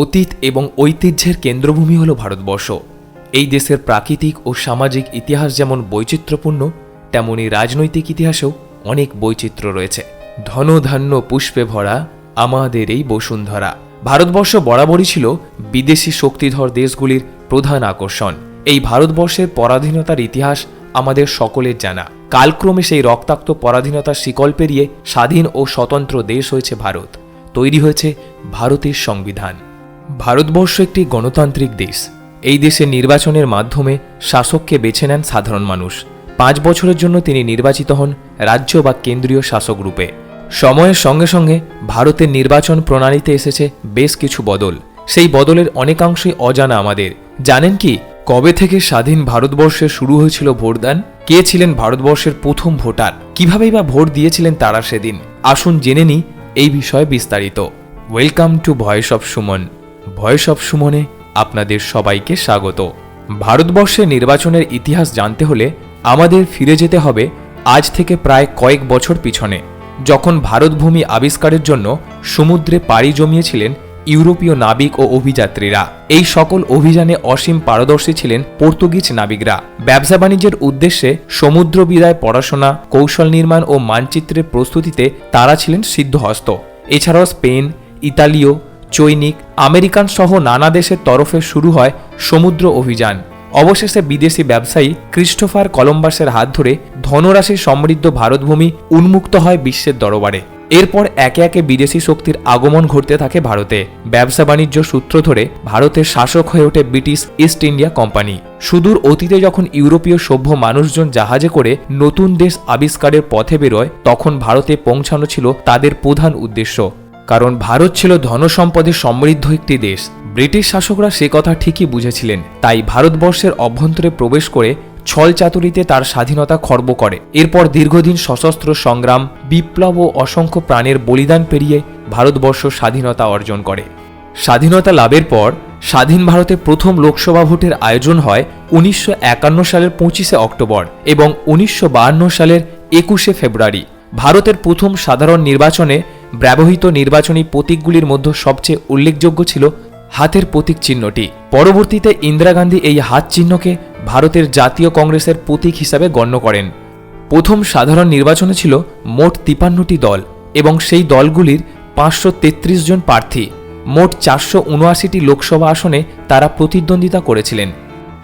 অতীত এবং ঐতিহ্যের কেন্দ্রভূমি হল ভারতবর্ষ। এই দেশের প্রাকৃতিক ও সামাজিক ইতিহাস যেমন বৈচিত্র্যপূর্ণ, তেমনি রাজনৈতিক ইতিহাসেও অনেক বৈচিত্র্য রয়েছে। ধনধান্য পুষ্পে ভরা আমাদের এই বসুন্ধরা। ভারতবর্ষ বরাবরই ছিল বিদেশি শক্তিধর দেশগুলির প্রধান আকর্ষণ। এই ভারতবর্ষের পরাধীনতার ইতিহাস আমাদের সকলের জানা। কালক্রমে সেই রক্তাক্ত পরাধীনতার শিকল পেরিয়ে স্বাধীন ও স্বতন্ত্র দেশ হয়েছে ভারত। তৈরি হয়েছে ভারতের সংবিধান। ভারতবর্ষ একটি গণতান্ত্রিক দেশ। এই দেশে নির্বাচনের মাধ্যমে শাসককে বেছে নেন সাধারণ মানুষ। পাঁচ বছরের জন্য তিনি নির্বাচিত হন রাজ্য বা কেন্দ্রীয় শাসক রূপে। সময়ের সঙ্গে সঙ্গে ভারতের নির্বাচন প্রণালীতে এসেছে বেশ কিছু বদল। সেই বদলের অনেকাংশই অজানা আমাদের। জানেন কি, কবে থেকে স্বাধীন ভারতবর্ষে শুরু হয়েছিল ভোটদান? কে ছিলেন ভারতবর্ষের প্রথম ভোটার? কিভাবেই বা ভোট দিয়েছিলেন তারা সেদিন? আসুন জেনে নিই এই বিষয়ে বিস্তারিত। Welcome to voice of Suman. Voice of সুমনে আপনাদের সবাইকে স্বাগত। ভারতবর্ষের নির্বাচনের ইতিহাস জানতে হলে আমাদের ফিরে যেতে হবে আজ থেকে প্রায় কয়েক বছর পিছনে। যখন ভারতভূমি আবিষ্কারের জন্য সমুদ্রে পাড়ি জমিয়েছিলেন ইউরোপীয় নাবিক ও অভিযাত্রীরা। এই সকল অভিযানে অসীম পারদর্শী ছিলেন পর্তুগিজ নাবিকরা। ব্যবসা বাণিজ্যের উদ্দেশ্যে সমুদ্র বিদায় পড়াশোনা, কৌশল নির্মাণ ও মানচিত্রের প্রস্তুতিতে তারা ছিলেন সিদ্ধহস্ত। এছাড়াও স্পেন, ইতালীয়, চৈনিক আমেরিকান সহ নানা দেশের তরফে শুরু হয় সমুদ্র অভিযান। অবশেষে বিদেশি ব্যবসায়ী ক্রিস্টোফার কলম্বাসের হাত ধরে ধনরাশি সমৃদ্ধ ভারতভূমি উন্মুক্ত হয় বিশ্বের দরবারে। এরপর একে একে বিদেশি শক্তির আগমন ঘটতে থাকে ভারতে। ব্যবসা বাণিজ্য সূত্র ধরে ভারতের শাসক হয়ে ওঠে ব্রিটিশ ইস্ট ইন্ডিয়া কোম্পানি। সুদূর অতীতে যখন ইউরোপীয় সভ্য মানুষজন জাহাজে করে নতুন দেশ আবিষ্কারের পথে বেরোয়, তখন ভারতে পৌঁছানো ছিল তাদের প্রধান উদ্দেশ্য। কারণ ভারত ছিল ধনসম্পদে সমৃদ্ধ একটি দেশ। ব্রিটিশ শাসকরা সে কথা ঠিকই বুঝেছিলেন। তাই ভারতবর্ষের অভ্যন্তরে প্রবেশ করে ছল চাতুরিতে তার স্বাধীনতা খর্ব করে। এরপর দীর্ঘদিন সশস্ত্র সংগ্রাম, বিপ্লব ও অসংখ্য প্রাণের বলিদান পেরিয়ে ভারতবর্ষ স্বাধীনতা অর্জন করে। স্বাধীনতা লাভের পর স্বাধীন ভারতে প্রথম লোকসভা ভোটের আয়োজন হয় উনিশশো একান্ন সালের পঁচিশে অক্টোবর এবং উনিশশো সালের একুশে ফেব্রুয়ারি। ভারতের প্রথম সাধারণ নির্বাচনে ব্যবহৃত নির্বাচনী প্রতীকগুলির মধ্যে সবচেয়ে উল্লেখযোগ্য ছিল হাতের প্রতীক চিহ্নটি। পরবর্তীতে ইন্দিরা গান্ধী এই হাত চিহ্নকে ভারতের জাতীয় কংগ্রেসের প্রতীক হিসাবে গণ্য করেন। প্রথম সাধারণ নির্বাচনে ছিল মোট তিপান্নটি দল এবং সেই দলগুলির পাঁচশো তেত্রিশ জন প্রার্থী। মোট চারশো উনআশিটি লোকসভা আসনে তারা প্রতিদ্বন্দ্বিতা করেছিলেন।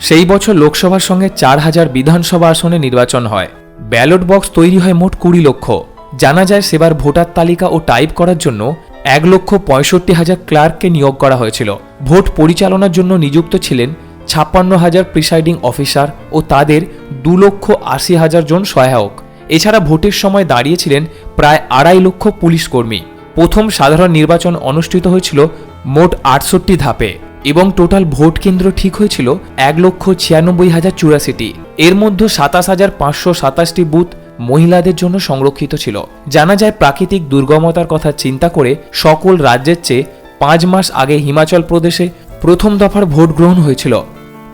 সেই বছর লোকসভার সঙ্গে চার হাজার বিধানসভা আসনে নির্বাচন হয়। ব্যালট বক্স তৈরি হয় মোট কুড়ি লক্ষ। জানা যায় সেবার ভোটার তালিকা ও টাইপ করার জন্য এক লক্ষ পঁয়ষট্টি হাজার ক্লার্ককে নিয়োগ করা হয়েছিল। ভোট পরিচালনার জন্য নিযুক্ত ছিলেন ছাপ্পান্ন হাজার প্রিসাইডিং অফিসার ও তাদের দু লক্ষ আশি হাজার জন সহায়ক। এছাড়া ভোটের সময় দাঁড়িয়েছিলেন প্রায় আড়াই লক্ষ পুলিশ কর্মী। প্রথম সাধারণ নির্বাচন অনুষ্ঠিত হয়েছিল মোট আটষট্টি ধাপে এবং টোটাল ভোট কেন্দ্র ঠিক হয়েছিল এক লক্ষ ছিয়ানব্বই হাজার চুরাশিটি। এর মধ্যে সাতাশ হাজার পাঁচশো সাতাশটি বুথ মহিলাদের জন্য সংরক্ষিত ছিল। জানা যায় প্রাকৃতিক দুর্গমতার কথা চিন্তা করে সকল রাজ্যের চেয়ে পাঁচ মাস আগে হিমাচল প্রদেশে প্রথম দফার ভোট গ্রহণ হয়েছিল।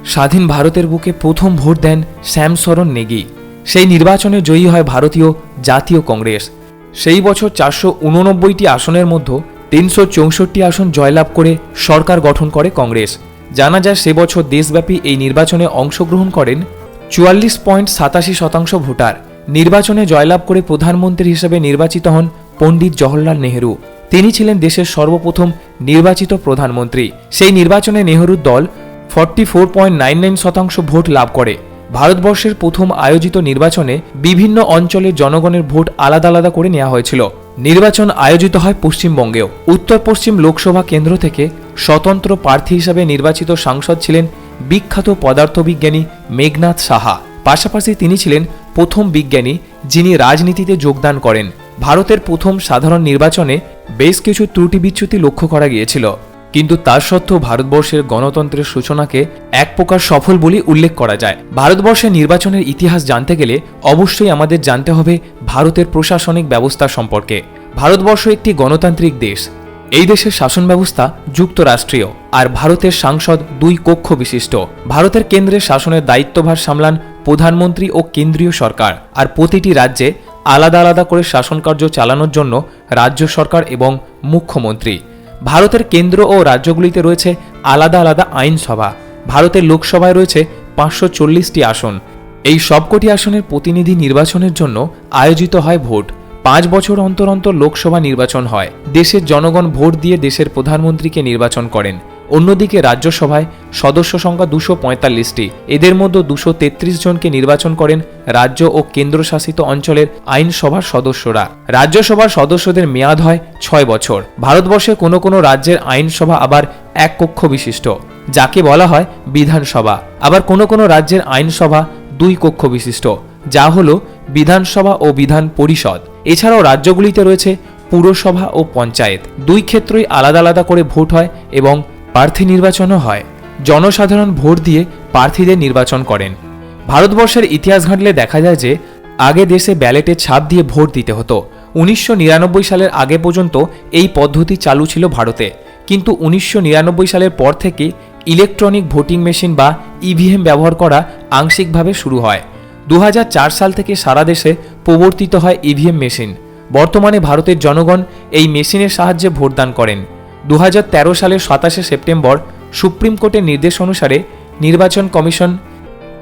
স্বাধীন ভারতের বুকে প্রথম ভোট দেন শ্যাম শরণ নেগি। সেই নির্বাচনে জয়ী হয় ভারতীয় জাতীয় কংগ্রেস। সেই বছর চারশো উননব্বইটি আসনের মধ্যে তিনশো চৌষট্টি আসন জয়লাভ করে সরকার গঠন করে কংগ্রেস। জানা যায় সে বছর দেশব্যাপী এই নির্বাচনে অংশগ্রহণ করেন চুয়াল্লিশ পয়েন্ট সাতাশি শতাংশ ভোটার। নির্বাচনে জয়লাভ করে প্রধানমন্ত্রী হিসেবে নির্বাচিত হন পণ্ডিত জওহরলাল নেহেরু। তিনি ছিলেন দেশের সর্বপ্রথম নির্বাচিত প্রধানমন্ত্রী। সেই নির্বাচনে নেহরুর দল forty four point nine nine শতাংশ ভোট লাভ করে। ভারতবর্ষের প্রথম আয়োজিত নির্বাচনে বিভিন্ন অঞ্চলের জনগণের ভোট আলাদা আলাদা করে নেওয়া হয়েছিল। নির্বাচন আয়োজিত হয় পশ্চিমবঙ্গেও। উত্তর পশ্চিম লোকসভা কেন্দ্র থেকে স্বতন্ত্র প্রার্থী হিসাবে নির্বাচিত সাংসদ ছিলেন বিখ্যাত পদার্থবিজ্ঞানী মেঘনাথ সাহা। পাশাপাশি তিনি ছিলেন প্রথম বিজ্ঞানী যিনি রাজনীতিতে যোগদান করেন। ভারতের প্রথম সাধারণ নির্বাচনে বেশ কিছু ত্রুটি বিচ্যুতি লক্ষ্য করা গিয়েছিল। কিন্তু তার সত্ত্বেও ভারতবর্ষের গণতন্ত্রের সূচনাকে এক প্রকার সফল বলে উল্লেখ করা যায়। ভারতবর্ষের নির্বাচনের ইতিহাস জানতে গেলে অবশ্যই আমাদের জানতে হবে ভারতের প্রশাসনিক ব্যবস্থা সম্পর্কে। ভারতবর্ষ একটি গণতান্ত্রিক দেশ। এই দেশের শাসন ব্যবস্থা যুক্তরাষ্ট্রীয়, আর ভারতের সাংসদ দুই কক্ষ বিশিষ্ট ভারতের কেন্দ্রের শাসনের দায়িত্বভার সামলান প্রধানমন্ত্রী ও কেন্দ্রীয় সরকার আর প্রতিটি রাজ্যে আলাদা আলাদা করে শাসন কার্য চালানোর জন্য রাজ্য সরকার এবং মুখ্যমন্ত্রী। ভারতের কেন্দ্র ও রাজ্যগুলিতে রয়েছে আলাদা আলাদা আইনসভা। ভারতের লোকসভায় রয়েছে পাঁচশো চল্লিশটি আসন। এই সবকটি আসনের প্রতিনিধি নির্বাচনের জন্য আয়োজিত হয় ভোট। পাঁচ বছর অন্তর অন্তর লোকসভা নির্বাচন হয়। দেশের জনগণ ভোট দিয়ে দেশের প্রধানমন্ত্রীকে নির্বাচন করেন। অন্যদিকে রাজ্যসভায় সদস্য সংখ্যা দুশো পঁয়তাল্লিশটি। এদের মধ্যে দুশো তেত্রিশ জনকে নির্বাচন করেন রাজ্য ও কেন্দ্রশাসিত অঞ্চলের আইনসভার সদস্যরা। রাজ্যসভার সদস্যদের মেয়াদ হয় ছয় বছর। ভারতবর্ষে কোনো কোনো রাজ্যের আইনসভা আবার এক কক্ষ বিশিষ্ট, যাকে বলা হয় বিধানসভা। আবার কোনো কোনো রাজ্যের আইনসভা দুই কক্ষ বিশিষ্ট, যা হল বিধানসভা ও বিধান পরিষদ। এছাড়াও রাজ্যগুলিতে রয়েছে পুরসভা ও পঞ্চায়েত। দুই ক্ষেত্রই আলাদা আলাদা করে ভোট হয় এবং প্রার্থী নির্বাচনও হয়। জনসাধারণ ভোট দিয়ে প্রার্থীদের নির্বাচন করেন। ভারতবর্ষের ইতিহাস ঘাঁটলে দেখা যায় যে, আগে দেশে ব্যালেটে ছাপ দিয়ে ভোট দিতে হতো। উনিশশো নিরানব্বই সালের আগে পর্যন্ত এই পদ্ধতি চালু ছিল ভারতে। কিন্তু উনিশশো নিরানব্বই সালের পর থেকে ইলেকট্রনিক ভোটিং মেশিন বা ইভিএম ব্যবহার করা আংশিকভাবে শুরু হয়। দু হাজার চার সাল থেকে সারা দেশে প্রবর্তিত হয় ইভিএম মেশিন। বর্তমানে ভারতের জনগণ এই মেশিনের সাহায্যে ভোটদান করেন। দু হাজার তেরো সালের সাতাশে সেপ্টেম্বর সুপ্রিম কোর্টের নির্দেশ অনুসারে নির্বাচন কমিশন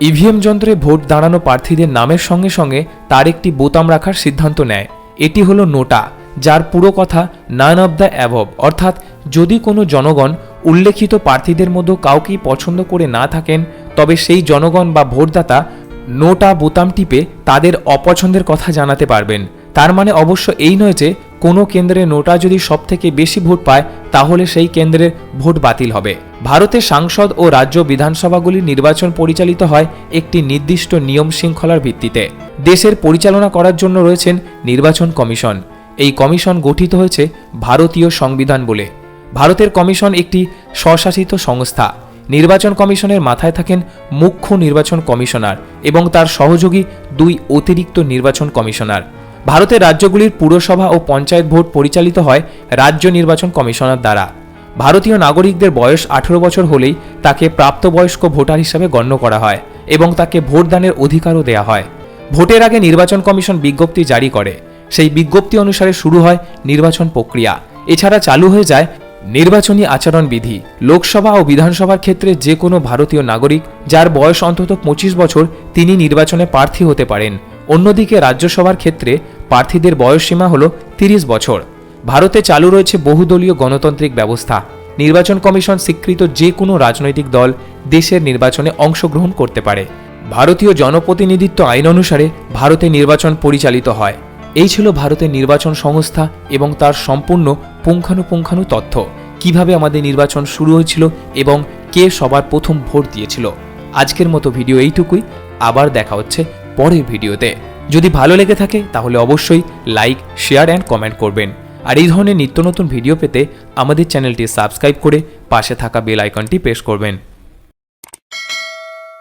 ইভিএম যন্ত্রে ভোট দাঁড়ানো প্রার্থীদের নামের সঙ্গে সঙ্গে তার একটি বোতাম রাখার সিদ্ধান্ত নেয়। এটি হলো নোটা, যার পুরো কথা নান অব দ্য অ্যাভব অর্থাৎ যদি কোনো জনগণ উল্লেখিত প্রার্থীদের মধ্যে কাউকেই পছন্দ করে না থাকেন, তবে সেই জনগণ বা ভোটদাতা নোটা বোতাম টিপে তাদের অপছন্দের কথা জানাতে পারবেন। তার মানে অবশ্য এই নয় যে কোনো কেন্দ্রে নোটা যদি সব থেকে বেশি ভোট পায়, তাহলে সেই কেন্দ্রের ভোট বাতিল হবে। ভারতের সাংসদ ও রাজ্য বিধানসভাগুলির নির্বাচন পরিচালিত হয় একটি নির্দিষ্ট নিয়ম শৃঙ্খলার ভিত্তিতে। দেশের পরিচালনা করার জন্য রয়েছেন নির্বাচন কমিশন। এই কমিশন গঠিত হয়েছে ভারতীয় সংবিধান বলে। ভারতের কমিশন একটি স্বশাসিত সংস্থা। নির্বাচন কমিশনের মাথায় থাকেন মুখ্য নির্বাচন কমিশনার এবং তার সহযোগী দুই অতিরিক্ত নির্বাচন কমিশনার। ভারতের রাজ্যগুলির পুরসভা ও পঞ্চায়েত ভোট পরিচালিত হয় রাজ্য নির্বাচন কমিশনার দ্বারা। ভারতীয় নাগরিকদের বয়স আঠেরো বছর হলেই তাকে প্রাপ্তবয়স্ক ভোটার হিসাবে গণ্য করা হয় এবং তাকে ভোটদানের অধিকারও দেওয়া হয়। ভোটের আগে নির্বাচন কমিশন বিজ্ঞপ্তি জারি করে। সেই বিজ্ঞপ্তি অনুসারে শুরু হয় নির্বাচন প্রক্রিয়া। এছাড়া চালু হয়ে যায় নির্বাচনী আচরণ বিধি লোকসভা ও বিধানসভার ক্ষেত্রে যে কোনো ভারতীয় নাগরিক যার বয়স অন্তত পঁচিশ বছর তিনি নির্বাচনে প্রার্থী হতে পারেন। অন্যদিকে রাজ্যসভার ক্ষেত্রে প্রার্থীদের বয়সসীমা হল তিরিশ বছর। ভারতে চালু রয়েছে বহুদলীয় গণতান্ত্রিক ব্যবস্থা। নির্বাচন কমিশন স্বীকৃত যে কোনো রাজনৈতিক দল দেশের নির্বাচনে অংশগ্রহণ করতে পারে। ভারতীয় জনপ্রতিনিধিত্ব আইন অনুসারে ভারতে নির্বাচন পরিচালিত হয়। এই ছিল ভারতের নির্বাচন সংস্থা এবং তার সম্পূর্ণ পুঙ্খানুপুঙ্খানু তথ্য। কীভাবে আমাদের নির্বাচন শুরু হয়েছিল এবং কে সবার প্রথম ভোট দিয়েছিল। আজকের মতো ভিডিও এইটুকুই। আবার দেখা হচ্ছে পরের ভিডিওতে। যদি ভালো লেগে থাকে, তাহলে অবশ্যই লাইক শেয়ার অ্যান্ড কমেন্ট করবেন। আর এই ধরনের নিত্য নতুন ভিডিও পেতে আমাদের চ্যানেলটি সাবস্ক্রাইব করে পাশে থাকা বেল আইকনটি প্রেস করবেন।